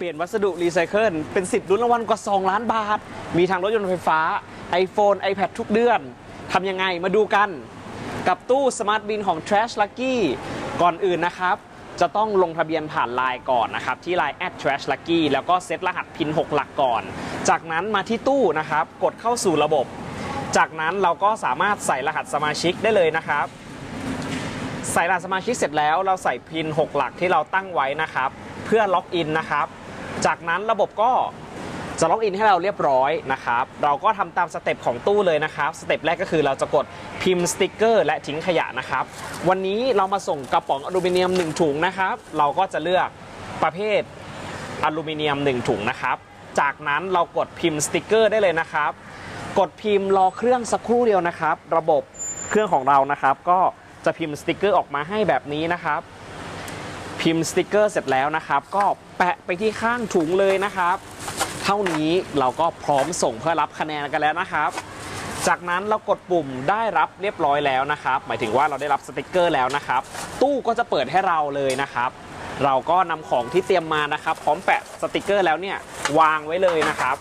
ปลี่ยนวัสดุรีไซเคิลเป็นสิทธิ์ลุ้นรางวัลกว่า 2 ล้านบาท มีทางรถยนต์ไฟฟ้า iPhone iPad ทุกเดือนทำยังไงมาดูกัน กับตู้สมาร์ทบินของ Trash Lucky ก่อนอื่นนะครับ จะต้องลงทะเบียนผ่านไลน์ก่อนนะครับ ที่ Line at Trash Lucky แล้วก็เซตรหัสพิน6 หลักก่อน จากนั้นมาที่ตู้นะครับ กดเข้าสู่ระบบ จากนั้นเราก็สามารถใส่รหัสสมาชิกได้เลยนะครับใส่รหัสสมาชิกเสร็จแล้วเราใส่พิน 6 หลักที่เราตั้งไว้นะครับ เพื่อล็อกอินนะครับ จากนั้นระบบก็จะล็อกอินให้เราเรียบร้อยนะครับ เราก็ทำตามสเต็ปของตู้เลยนะครับ สเต็ปแรกก็คือเราจะกดพิมพ์สติกเกอร์และทิ้งขยะนะครับ วันนี้เรามาส่งกระป๋องอลูมิเนียม 1 ถุงนะครับ เราก็จะเลือกประเภทอลูมิเนียม 1 ถุงนะครับ จากนั้นเรากดพิมพ์สติกเกอร์ได้เลยนะครับ กดพิมพ์รอเครื่องสักครู่เดียวนะครับ ระบบเครื่องของเรานะครับ ก็จะพิมพ์สติกเกอร์ออกมาให้แบบนี้นะครับ พิมพ์สติกเกอร์เสร็จแล้วนะครับ ก็แปะไปที่ข้างถุงเลยนะครับ เท่านี้เราก็พร้อมส่งเพื่อรับคะแนนกันแล้วนะครับ จากนั้นเรากดปุ่มได้รับเรียบร้อยแล้วนะครับ หมายถึงว่าเราได้รับสติกเกอร์แล้วนะครับ ตู้ก็จะเปิดให้เราเลยนะครับเราก็นำของที่เตรียมมานะครับ พร้อมแปะสติกเกอร์แล้วเนี่ยวางไว้เลยนะครับ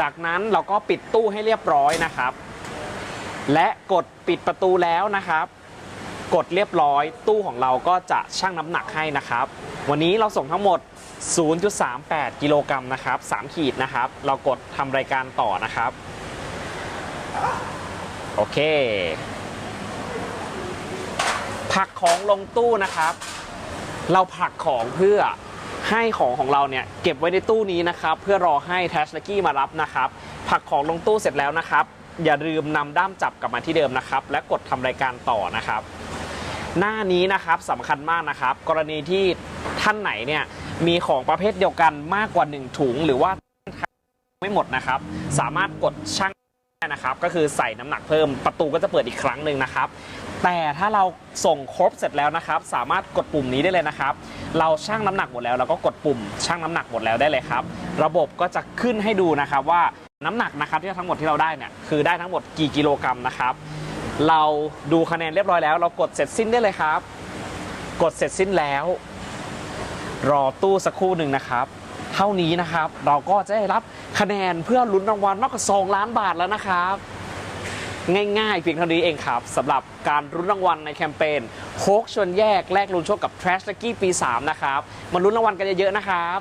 จากนั้นเราก็ปิดตู้ให้เรียบร้อยนะครับ และกดปิดประตูแล้วนะครับ กดเรียบร้อย ตู้ของเราก็จะชั่งน้ำหนักให้นะครับ วันนี้เราส่งทั้งหมด 0.38 กิโลกรัมนะครับ 3 ขีดนะครับ เรากดทำรายการต่อนะครับ โอเค ผักของลงตู้นะครับ เราผักของเพื่อให้ของของเราเนี่ยเก็บไว้ในตู้นี้นะครับ เพื่อรอให้แทชลักกี้มารับนะครับ ผักของลงตู้เสร็จแล้วนะครับ อย่าลืมนำด้ามจับกลับมาที่เดิมนะครับ และกดทำรายการต่อนะครับ หน้านี้นะครับสำคัญมากนะครับ กรณีที่ท่านไหนเนี่ยมีของประเภทเดียวกันมากกว่า 1 ถุง หรือว่าไม่หมดนะครับ สามารถกดชั่งได้นะครับ ก็คือใส่น้ำหนักเพิ่มประตูก็จะเปิดอีกครั้งหนึ่งนะครับ แต่ถ้าเราส่งครบเสร็จแล้วนะครับ สามารถกดปุ่มนี้ได้เลยนะครับ เราชั่งน้ำหนักหมดแล้วเราก็กดปุ่มชั่งน้ำหนักหมดแล้วได้เลยครับ ระบบก็จะขึ้นให้ดูนะครับว่าน้ำหนักนะครับที่ทั้งหมดที่เราได้เนี่ยคือได้ทั้งหมดกี่กิโลกรัมนะครับ เราดูคะแนนเรียบร้อยแล้ว เรากดเสร็จสิ้นได้เลยครับ กดเสร็จสิ้นแล้ว รอตู้สักครู่หนึ่งนะครับ เท่านี้นะครับ เราก็จะได้รับคะแนนเพื่อลุ้นรางวัลมากกว่า 2 ล้านบาทแล้วนะครับ ง่ายๆ เพียงเท่านี้เองครับสำหรับการรุ้นรางวัลในแคมเปญโคกชวนแยกแลกลุ้นโชคกับ Trash Lucky ปี 3 นะครับ มาลุ้นรางวัลกันเยอะๆนะครับ